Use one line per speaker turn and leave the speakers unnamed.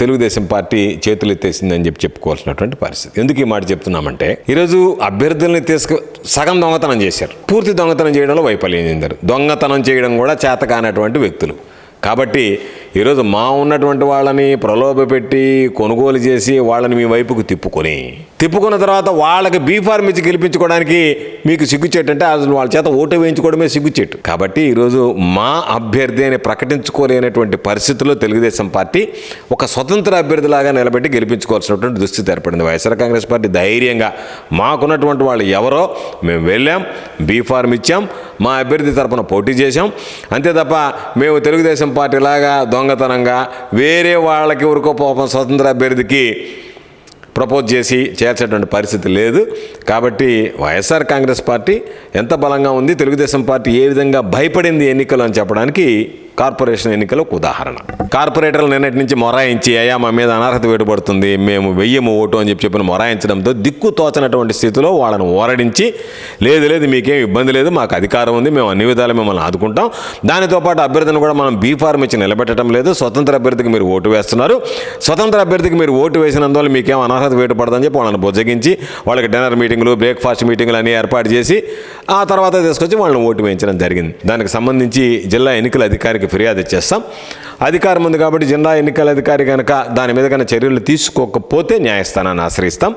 Telugu Desam party చేతులు ఎత్తేసిందని చెప్పి చెప్పుకోవాల్సినటువంటి పరిస్థితి. ఎందుకు ఈ మాట చెప్తున్నామంటే ఈరోజు అభ్యర్థుల్ని తీసుకు సగం దొంగతనం చేశారు. పూర్తి దొంగతనం చేయడంలో వైఫల్యం చెందారు. దొంగతనం చేయడం కూడా చేత కానటువంటి వ్యక్తులు. కాబట్టి ఈరోజు మా ఉన్నటువంటి వాళ్ళని ప్రలోభపెట్టి కొనుగోలు చేసి వాళ్ళని మీ వైపుకు తిప్పుకొని తిప్పుకున్న తర్వాత వాళ్ళకి బీ ఇచ్చి గెలిపించుకోవడానికి మీకు సిగ్గుచేటు అంటే అసలు వాళ్ళ చేత ఓటు వేయించుకోవడమే సిగ్గుచేటు. కాబట్టి ఈరోజు మా అభ్యర్థి అని ప్రకటించుకోలేనటువంటి పరిస్థితుల్లో తెలుగుదేశం పార్టీ ఒక స్వతంత్ర అభ్యర్థిలాగా నిలబెట్టి గెలిపించుకోవాల్సినటువంటి దుస్థితి ఏర్పడింది. వైఎస్ఆర్ కాంగ్రెస్ పార్టీ ధైర్యంగా మాకున్నటువంటి వాళ్ళు ఎవరో మేము వెళ్ళాం బీ ఫార్మ్ ఇచ్చాం మా అభ్యర్థి తరపున పోటీ చేశాం. అంతే తప్ప మేము తెలుగుదేశం పార్టీ లాగా దొంగతనంగా వేరే వాళ్ళకి ఊరుకో పాపం స్వతంత్ర అభ్యర్థికి ప్రపోజ్ చేసి చేర్చేటువంటి పరిస్థితి లేదు. కాబట్టి వైఎస్ఆర్ కాంగ్రెస్ పార్టీ ఎంత బలంగా ఉంది తెలుగుదేశం పార్టీ ఏ విధంగా భయపడింది ఎన్నికలు అని చెప్పడానికి కార్పొరేషన్ ఎన్నికలు ఒక ఉదాహరణ. కార్పొరేటర్లు నిన్నటి నుంచి మొరాయించి అయ్యా మా మీద అనర్హత వేటుపడుతుంది మేము వెయ్యము ఓటు అని చెప్పి చెప్పిన మొరాయించడంతో దిక్కు తోచనటువంటి స్థితిలో వాళ్ళని ఓరడించి లేదు లేదు మీకేం ఇబ్బంది లేదు మాకు అధికారం ఉంది మేము అన్ని విధాలు మిమ్మల్ని ఆదుకుంటాం. దానితో పాటు అభ్యర్థిని కూడా మనం బీ ఫార్మ్ ఇచ్చి నిలబెట్టడం లేదు స్వతంత్ర అభ్యర్థికి మీరు ఓటు వేస్తున్నారు. స్వతంత్ర అభ్యర్థికి మీరు ఓటు వేసినందువల్ల మీకేం అనర్హత వేటుపడదని చెప్పి వాళ్ళని బుజ్జగించి వాళ్ళకి డిన్నర్ మీటింగ్లు బ్రేక్ఫాస్ట్ మీటింగ్లు అన్ని ఏర్పాటు చేసి ఆ తర్వాత తీసుకొచ్చి వాళ్ళని ఓటు వేయించడం జరిగింది. దానికి సంబంధించి జిల్లా ఎన్నికల అధికారికి ఫిర్యాదు ఇచ్చేస్తాం అధికారం ఉంది కాబట్టి జిల్లా ఎన్నికల అధికారి కనుక దాని మీద కనుక చర్యలు తీసుకోకపోతే న్యాయస్థానాన్ని ఆశ్రయిస్తాం.